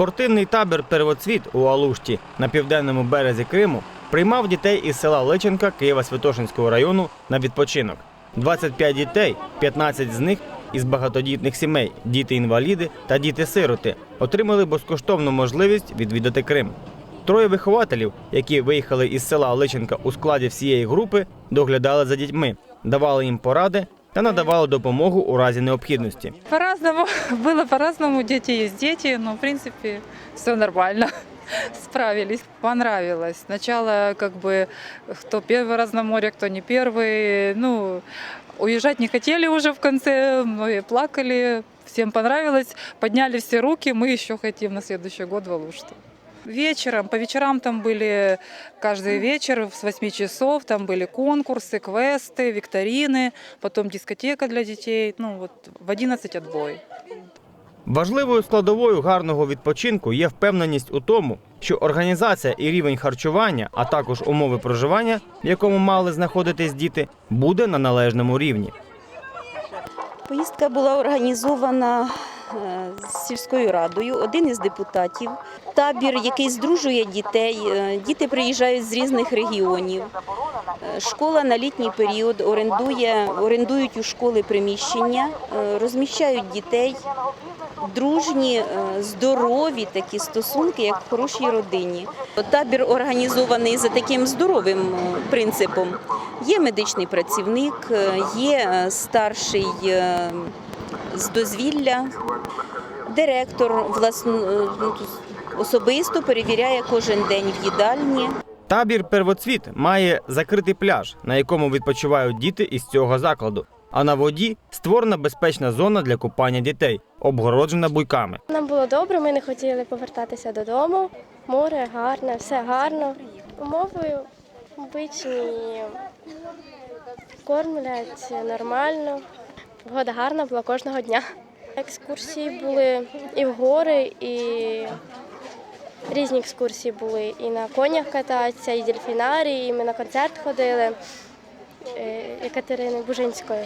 Спортивний табір Первоцвіт у Алушті на південному березі Криму приймав дітей із села Личенка Києво-Святошинського району на відпочинок. 25 дітей, 15 з них із багатодітних сімей, діти-інваліди та діти-сироти отримали безкоштовну можливість відвідати Крим. Троє вихователів, які виїхали із села Личенка у складі всієї групи, доглядали за дітьми, давали їм поради та надавали допомогу у разі необхідності. По-разному, было по-разному, дети есть дети, но в принципе все нормально. Справились, понравилось. Сначала как бы кто первый раз на море, кто не первый. Ну, уезжать не хотели уже в конце, многие плакали. Всем понравилось, подняли все руки, мы еще хотим на следующий год в Алушту. Вечером, по вечерам там были каждый вечер с 8 часов, там были конкурсы, квесты, викторины, потом дискотека для детей, ну вот в 11 отбой. Важливою складовою гарного відпочинку є впевненість у тому, що організація і рівень харчування, а також умови проживання, в якому мали знаходитись діти, буде на належному рівні. Поїздка була організована е, з сільською радою. Один із депутатів. Табір, який здружує дітей. Е, Діти приїжджають з різних регіонів. Е, Школа на літній період орендує, орендують у школи приміщення, е, розміщають дітей. Дружні, е, здорові такі стосунки, як в хорошій родині. Табір організований за таким здоровим е, принципом. Є медичний працівник, е, є е, старший е, з дозвілля, директор власно, е, ну, особисто перевіряє кожен день в їдальні. Табір Первоцвіт має закритий пляж, на якому відпочивають діти із цього закладу. А на воді створена безпечна зона для купання дітей, обгороджена буйками. Нам було добре, ми не хотіли повертатися додому. Море гарне, все гарно. Умови обичні кормлять нормально. Погода гарна була кожного дня. Екскурсії були і в гори, і різні екскурсії були. І на конях кататися, і дельфінарії, і ми на концерт ходили е, Екатерини Бужинської.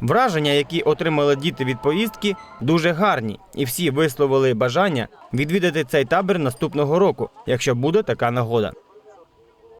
Враження, які отримали діти від поїздки, дуже гарні, і всі висловили бажання відвідати цей табір наступного року, якщо буде така нагода.